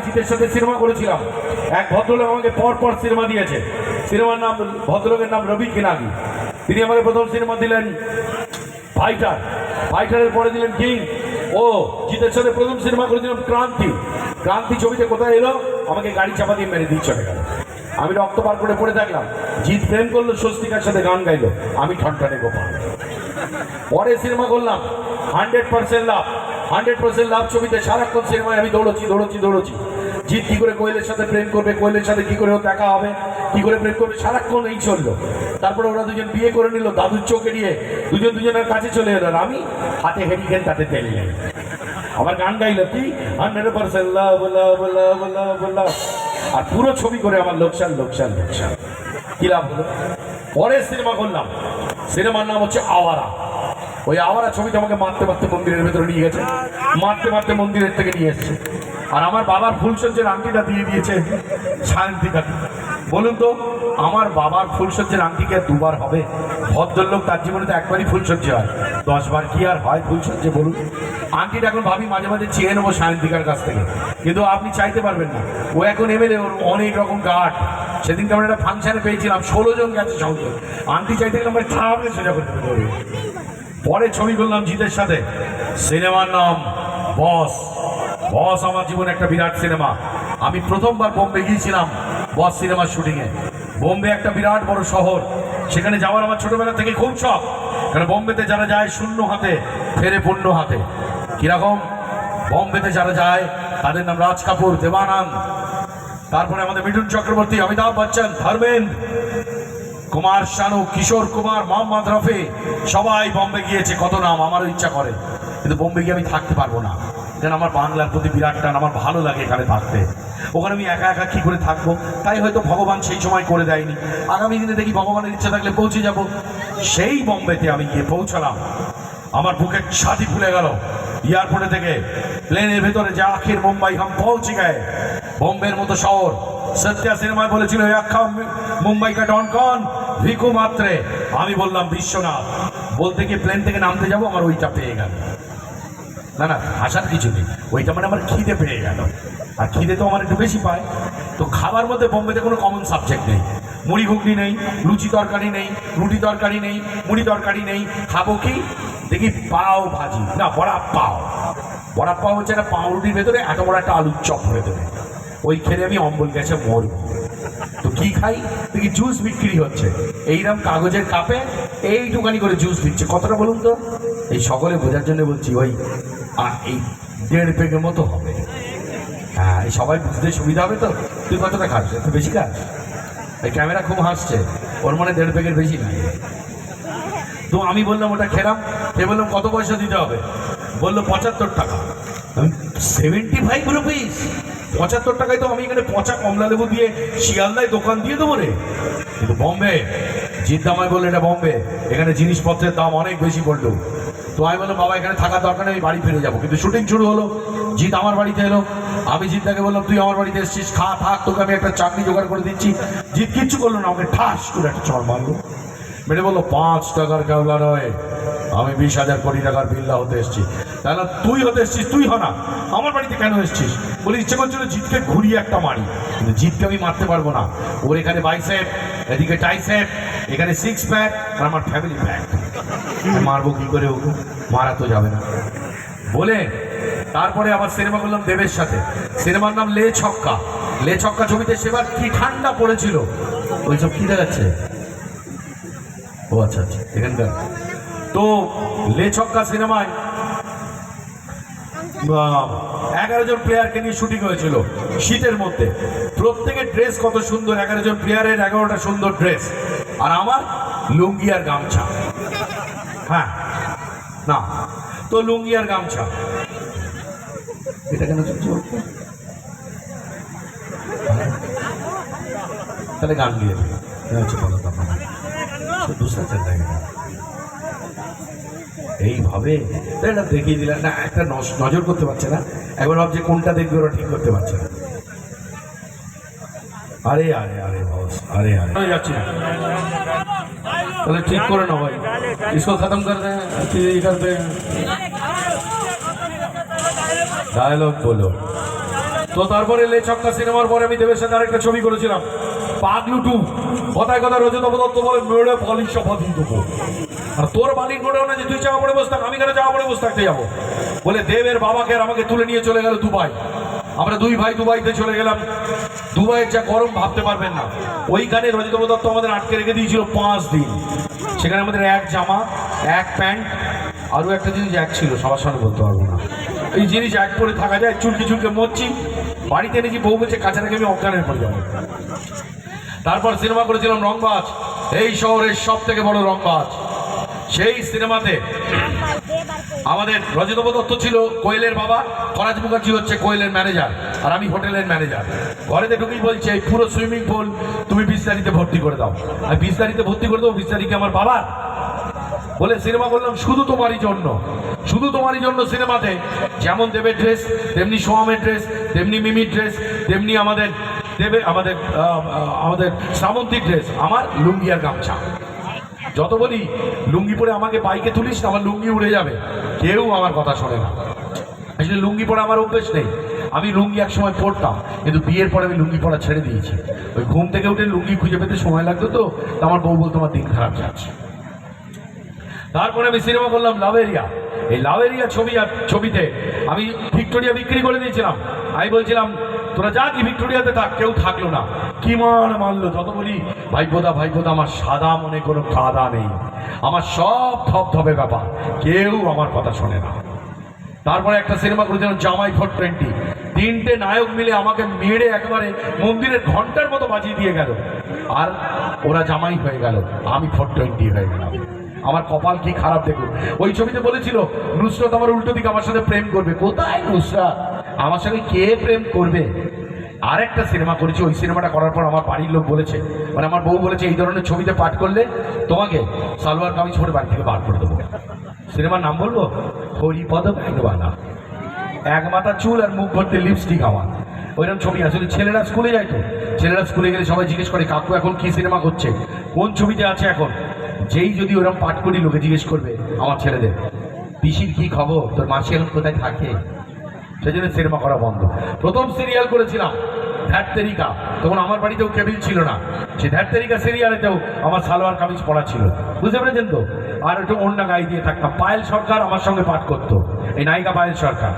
জিতের সাথে সিনেমা করেছিলাম। এক ভদ্রলোক আমাকে পর পর সিনেমা দিয়েছে। সিনেমার নাম, ভদ্রলোকের নাম রবি কিনাগি তিনি আমাকে প্রথম সিনেমা দিলেন ফাইটার। ফাইটারের পরে দিলেন কিং। ও, জিতের সাথে প্রথম সিনেমা করেছিলাম ক্রান্তি। ক্রান্তি ছবিতে কোথায় এলো? আমাকে গাড়ি চাপা দিয়ে মেরে দিয়ে চলে গেল। আমি রক্ত পার করে পড়ে থাকলাম। জিৎ প্রেম করল, স্বস্তিকার সাথে গান গাইলো। আমি ঠনঠনে গোপাল। পরে সিনেমা করলাম। Hundred percent love. Hundred percent love ছবিতে সারাক্ষণ সিনেমায় আমি দৌড়চ্ছি দৌড়চ্ছি দৌড়চ্ছি। জিৎ কি করে কোয়েলের সাথে প্রেম করবে, কোয়েলের সাথে কি করে দেখা হবে, কি করে প্রেম করবে, সারাক্ষণ এই চলল। তারপরে ওরা দুজন বিয়ে করে নিল, দাদুর চোখে নিয়ে দুজন দুজনের কাছে চলে এলো, আর আমি হাতে হেরিকেন, তাতে তেল নেই। আমার গান গাইলো কি? হান্ড্রেড পার্সেন্ট লাভ লাভ লাভ লাভ লাভ। আর পুরো ছবি করে আমার লোকসান লোকসান লোকসান। কি লাভ হলো? পরে সিনেমা করলাম। সিনেমার নাম হচ্ছে আওয়ারা। ওই আওয়ারা ছবিতে আমাকে মারতে মারতে মন্দিরের ভেতরে নিয়ে গেছে। মারতে মারতে মন্দিরের থেকে নিয়ে এসছে। আর আমার বাবার ফুলসজ্জের আংটিটা দিয়ে দিয়েছে শান্তিকাটি বলুন তো, আমার বাবার ফুলসজ্জের আংটি কি দুবার হবে? ভদ্রলোক তার জীবনে তো একবারই ফুলসজ্জে হয়। দশবার কি আর হয় ফুলসজ্জে, বলুন? আংটিটা এখন ভাবি মাঝে মাঝে চেয়ে নেব সায়ন্তিকার কাছ থেকে। কিন্তু আপনি চাইতে পারবেন না। ও এখন এমএলএ, ওর অনেক রকম গার্ড সেদিনকে আমরা একটা ফাংশনে পেয়েছিলাম, ষোলো জন গেছে সঙ্গে। আংটি চাইতে গেলে আমার থামলে সোজা করতে হবে। পরে ছবি করলাম জিতের সাথে। সিনেমার নাম বস। বস আমার জীবনে একটা বিরাট সিনেমা। আমি প্রথমবার বোম্বে গিয়েছিলাম বস সিনেমার শুটিংয়ে। বোম্বে একটা বিরাট বড় শহর। সেখানে যাওয়ার আমার ছোটবেলা থেকে খুব শখ। কারণ বোম্বেতে যারা যায় শূন্য হাতে, ফেরে পূর্ণ হাতে। কীরকম? বোম্বেতে যারা যায়, তাদের নাম রাজ কাপুর, দেবানন্দ। তারপরে আমাদের মিঠুন চক্রবর্তী, অমিতাভ বচ্চন, ধর্মেন্দ্র। কুমার শানু, কিশোর কুমার, মোহাম্মদ রফি সবাই বম্বে গিয়েছে। কত নাম? আমারও ইচ্ছা করে। কিন্তু বোম্বে গিয়ে আমি থাকতে পারব না। যেন আমার বাংলার প্রতি বিরাট টান, আমার ভালো লাগে এখানে থাকতে। ওখানে আমি একা একা কী করে থাকব? তাই হয়তো ভগবান সেই সময় করে দেয়নি। আগামী দিনে দেখি ভগবানের ইচ্ছা থাকলে পৌঁছে যাব। সেই বম্বেতে আমি গিয়ে পৌঁছালাম। আমার বুকের ছাতি খুলে গেল। এয়ারপোর্টে থেকে প্লেনের ভেতরে যে আখির মুম্বাই হাম পৌঁছে গেছে। বোম্বের মতো শহর। সত্যা সিনেমায় বলেছিল মুম্বাই কা ডন কন, ভিকু মাত্রে। আমি বললাম, বিশ্বনাথ, বলতে গিয়ে প্লেন থেকে নামতে যাব, আমার ওইটা পেয়ে গেল। না না হাসার কিছু নেই। ওইটা মানে আমার খিদে পেয়ে গেল। আর খিদে তো আমার একটু বেশি পায়। তো খাবার মধ্যে বোম্বেতে কোনো কমন সাবজেক্ট নেই। মুড়ি ঘুগনি নেই, লুচি তরকারি নেই, রুটি তরকারি নেই, মুড়ি তরকারি নেই। খাব কি? দেখি পাও ভাজি। না, বড়া পাও। বড়া পাও হচ্ছে একটা পাউরুটির ভেতরে এত বড় একটা আলুর চপ ভরে দেবে ওই খেলে আমি অম্বল গেছে মরব। তো কি খাই? দেখি জুস বিক্রি হচ্ছে। এইরকম কাগজের কাপে এইটুকানি করে জুস দিচ্ছে। কতটা বলুন তো? এই সকলে বোঝার জন্য বলছি, ওই এই দেড় পেগের মতো হবে। হ্যাঁ এই সবাই বুঝতে সুবিধা হবে তো? তুই কতটা খাস? একটু বেশি খাস? এই ক্যামেরা খুব হাসছে। ওর মনে দেড় পেগের বেশি নাই তো আমি বললাম, ওটা খেলাম। সে বললাম কত পয়সা দিতে হবে? বলল, পঁচাত্তর টাকা। সেভেন্টি ফাইভ রুপিস পঁচাত্তর টাকায় তো আমি এখানে পচা কমলা লেবু দিয়ে শিয়ালদায় দোকান দিয়ে দেবো রে। কিন্তু বম্বে জিদ্দামায় বলল এটা বম্বে, এখানে জিনিসপত্রের দাম অনেক বেশি পড়ল তো আমি বললাম, বাবা, এখানে থাকার দরকার নেই, আমি বাড়ি ফিরে যাব। কিন্তু শুটিং শুরু হলো, জিৎ আমার বাড়িতে এলো। আমি জিদ্দাকে বললাম, তুই আমার বাড়িতে এসেছিস, খা, থাক, তোকে আমি একটা চাকরি জোগাড় করে দিচ্ছি। জিৎ কিচ্ছু করল না, আমাকে ঠাস করে একটা চড় মারলো। মেরে বলল, পাঁচ টাকার কেওলা নয় আমি বিশ হাজার কোটি টাকার বিল্লা হতে এসেছি। তাহলে তুই হতে এসেছিস, তুই হ না। আমার বাড়িতে কেন এসেছিস? বলে ইচ্ছে করছিল জিতকে ঘুরিয়ে একটা মারি। কিন্তু জিতকে আমি মারতে পারব না। ওর এখানে বাইসেপ এদিকে টাইসেপ এখানে সিক্স প্যাক আর আমার ফ্যামিলি প্যাক মারবো কি করে ওকে? মারা তো যাবে না। বলে, তারপরে আবার সিনেমা করলাম দেবের সাথে। সিনেমার নাম লে ছক্কা। লে ছক্কা ছবিতে সেবার কি ঠান্ডা পড়েছিল? ওইসব কি দেখাচ্ছে? ও আচ্ছা আচ্ছা। এখানকার। তো লেছক্কা সিনেমায়। এগারো জন প্লেয়ারকে নিয়ে শুটিং হয়েছিল শীতের মধ্যে। প্রত্যেকের ড্রেস কত সুন্দর, এগারো জন প্লেয়ারের এগারোটা সুন্দর ড্রেস আর আমার লুঙ্গি আর গামছা। হ্যাঁ না, তো লুঙ্গি আর গামছা। এটা কেন তাহলে গান দিয়ে দেবে দুসরা চেন্নাই এইভাবে তো এটা দেখিয়ে দিলাম না একটা নজ- নজর করতে পারছে না একবার ভাবছে কোনটা দেখবে ওরা ঠিক করতে পারছে না আরে আরে আরে বস আরে আরে হয়ে যাচ্ছি না তাহলে ঠিক করে না ভাই इसको खत्म कर दे फिर ये करते डायलॉग बोलो তো তারপরে লে ছক্কা সিনেমার পরে আমি দেবের সাথে আরেকটা ছবি করেছিলাম পাগলু টু কথায় কথা রজত দত্ত বলে মেরে পলিশ শপথই দেবো আর তোর বালির গোড়েও না যে তুই চাওয়া পড়ে বসে থাক, আমি কেন চাওয়া পড়ে বসে থাকতে যাব? বলে দেবের বাবাকে আর আমাকে তুলে নিয়ে চলে গেল দুবাই। আমরা দুই ভাই দুবাইতে চলে গেলাম। দুবাইয়ের যা গরম ভাবতে পারবেন না। ওইখানে রজত দত্ত আমাদের আটকে রেখে দিয়েছিল পাঁচ দিন। সেখানে আমাদের এক জামা, এক প্যান্ট, আরও একটা জিনিস এক ছিল, সবার সঙ্গে বলতে পারব না। এই জিনিস এক করে থাকা যায়, চুলকে চুলকে মরছি। বাড়িতে এনেছি বউ বলছে কাছে রেখে আমি অজ্ঞানের পড়ে যাব। তারপর সিনেমা করেছিলাম রংবাজ। এই শহরের সব থেকে বড় রংবাজ। সেই সিনেমাতে আমাদের রজতব দত্ত ছিল কোয়েলের বাবা ফরাজ মুখার্জি হচ্ছে কোয়েলের ম্যানেজার আর আমি হোটেলের ম্যানেজার ঘরেতে ঢুকেই বলছে, এই পুরো সুইমিং পুল তুমি বিস্তারিতে ভর্তি করে দাও। আর বিস্তারিতে ভর্তি করে দেবো, বিস্তারিকে আমার বাবা। বলে সিনেমা করলাম শুধু তোমারই জন্য। শুধু তোমারই জন্য সিনেমাতে। যেমন দেবের ড্রেস তেমনি সোহামের ড্রেস তেমনি মিমির ড্রেস তেমনি আমাদের দেবে, আমাদের আমাদের শ্রাবন্তীর ড্রেস আমার লুঙ্গিয়ার গামছা। যত বলি লুঙ্গি পরে আমাকে বাইকে তুলিস আমার লুঙ্গি উড়ে যাবে। কেউ আমার কথা শোনে না। আসলে লুঙ্গি পরে আমার অভ্যেস নেই। আমি লুঙ্গি এক সময় পরতাম, কিন্তু বিয়ের পরে আমি লুঙ্গি পরা ছেড়ে দিয়েছি। ওই ঘুম থেকে উঠে লুঙ্গি খুঁজে পেতে সময় লাগতো তো আমার বউ বলতো, আমার দিন খারাপ যাচ্ছে। তারপরে আমি সিনেমা করলাম লাভেরিয়া। এই লাভেরিয়া ছবি ছবিতে আমি ভিক্টোরিয়া বিক্রি করে দিয়েছিলাম। আমি বলছিলাম তোরা যা কি ভিক্টোরিয়াতে থাক, কেউ থাকল না। কি মান মানলো, যত বলি ভাইপোদা ভাইপোদা আমার সাদা মনে কোনো কাদা নেই। আমার সব ধপধপে ব্যাপার, কেউ আমার কথা শোনে না। তারপরে একটা সিনেমা করেছিলাম জামাই ফর টোয়েন্টি। তিনটে নায়ক মিলে আমাকে মেরে একেবারে মন্দিরের ঘণ্টার মতো বাজিয়ে দিয়ে গেল। আর ওরা জামাই হয়ে গেল, আমি ফর টোয়েন্টি হয়ে গেলাম। আমার কপাল কি খারাপ দেখুন। ওই ছবিতে বলেছিল, নুসরত আমার উল্টো দিকে আমার সাথে প্রেম করবে। কোথায় নুসরাত? আমার সঙ্গে কে প্রেম করবে? আরেকটা সিনেমা করেছি, ওই সিনেমাটা করার পর আমার বাড়ির লোক বলেছে মানে আমার বউ বলেছে, এই ধরনের ছবিতে পাঠ করলে তোমাকে সালোয়ার কামিজ পরে বাড়ি থেকে বার করে দেবো। সিনেমার নাম বলব? হরিপদ ভ্যাগবালা এক মাথা চুল আর মুখ ভর্তি লিপস্টিক আমার। ওইরকম ছবি আসলে ছেলেরা স্কুলে যায় তো? ছেলেরা স্কুলে গেলে সবাই জিজ্ঞেস করে, কাকু, এখন কি সিনেমা করছে? কোন ছবিতে আছে এখন? যেই যদি ওরকম পাঠ করি, লোকে জিজ্ঞেস করবে, আমার ছেলেদের। পিসির কি খবর? তোর মাসি এখন কোথায় থাকে? সেই জন্য সিনেমা করা বন্ধ। প্রথম সিরিয়াল করেছিলাম ধ্যাট তেরিকা। তখন আমার বাড়িতেও কেবিল ছিল না। সেই ধ্যাট তেরিকা সিরিয়ালেতেও আমার সালোয়ার কামিজ পড়া ছিল। বুঝতে পেরেছেন তো? আর একটু অন্য গায়ে দিয়ে থাকতাম। পায়েল সরকার আমার সঙ্গে পাঠ করতো। এই নায়িকা পায়েল সরকার।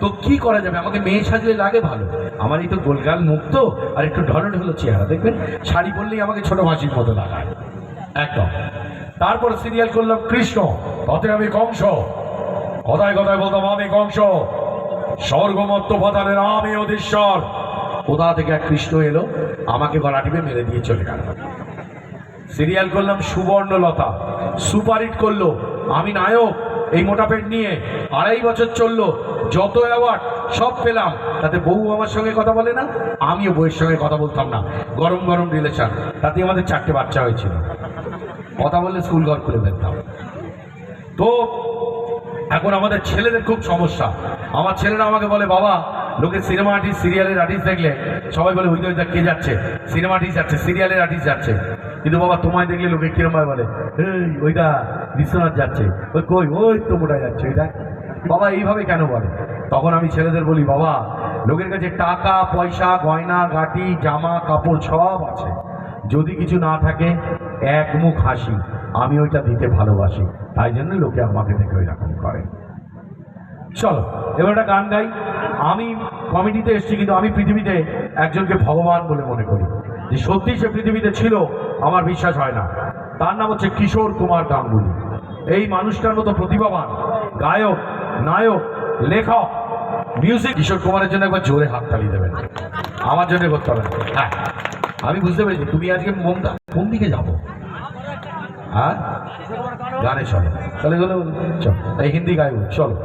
তো কি করা যাবে? আমাকে মেয়ে সাজলে লাগে ভালো। আমার এই তো গোলগাল মুখ তো, আর একটু ঢরন হলো চেহারা, দেখবেন? শাড়ি পরলেই আমাকে ছোট মাসির মতো লাগায়। একদম। তারপর সিরিয়াল করলাম কৃষ্ণ। তাতে আমি কংস। কথায় কথায় বলতাম আমি কংস। স্বর্গমত্ত পতানের আমি অধীশ্বর। কোথা থেকে এক কৃষ্ণ এলো? আমাকে গলা টিপে মেরে দিয়ে চলে গেল। সিরিয়াল করলাম সুবর্ণলতা। সুপারহিট করল, আমি নায়ক, এই মোটা পেট নিয়ে। আড়াই বছর চলল, যত অ্যাওয়ার্ড সব পেলাম। তাতে বউ আমার সঙ্গে কথা বলে না? আমিও বউয়ের সঙ্গে কথা বলতাম না। গরম গরম রিলেশন তাতে আমাদের চারটে বাচ্চা হয়েছিল। কথা বললে স্কুল ঘর খুলে ফেলতাম। তো, এখন আমাদের ছেলেদের খুব সমস্যা। আমার ছেলেরা আমাকে বলে, বাবা, লোকে সিনেমা আর্টিস্ট সিরিয়ালের আর্টিস্ট দেখলে সবাই বলে, ওই তো ওই দেখ কে যাচ্ছে? সিনেমা আর্টিস্ট যাচ্ছে সিরিয়ালের আর্টিস্ট যাচ্ছে। কিন্তু বাবা, তোমায় দেখলে লোকে কিরম ভাবে বলে, এই, ওইটা বিশ্বনাথ যাচ্ছে। ওই কই? ওই তো মোটা যাচ্ছে, ওইটা। বাবা, এইভাবে কেন বলে? তখন আমি ছেলেদের বলি, বাবা, লোকের কাছে টাকা, পয়সা, গয়না, গাটি, জামা, কাপড় সব আছে। যদি কিছু না থাকে, এক মুখ হাসি, আমি ওইটা দিতে ভালোবাসি। তাই জন্য লোকে আমাকে দেখে ওই রকম করে। চলো, এবার একটা গান গাই। আমি কমিটিতে এসেছি, কিন্তু আমি পৃথিবীতে একজনকে ভগবান বলে মনে করি। যে সত্যি সে পৃথিবীতে ছিল, আমার বিশ্বাস হয় না। তার নাম হচ্ছে কিশোর কুমার গাঙ্গুলি। এই মানুষটার মতো প্রতিভাবান, গায়ক, নায়ক, লেখক মিউজিক কিশোর কুমারের জন্য একবার জোরে হাততালি দেবেন। আমার জন্য করতে হবে হ্যাঁ আমি বুঝতে পেরেছি। তুমি আজকে মমতা কোন দিকে যাব? হ্যাঁ? গানে চলো। তাহলে চলো, এই হিন্দি গাইব চলো।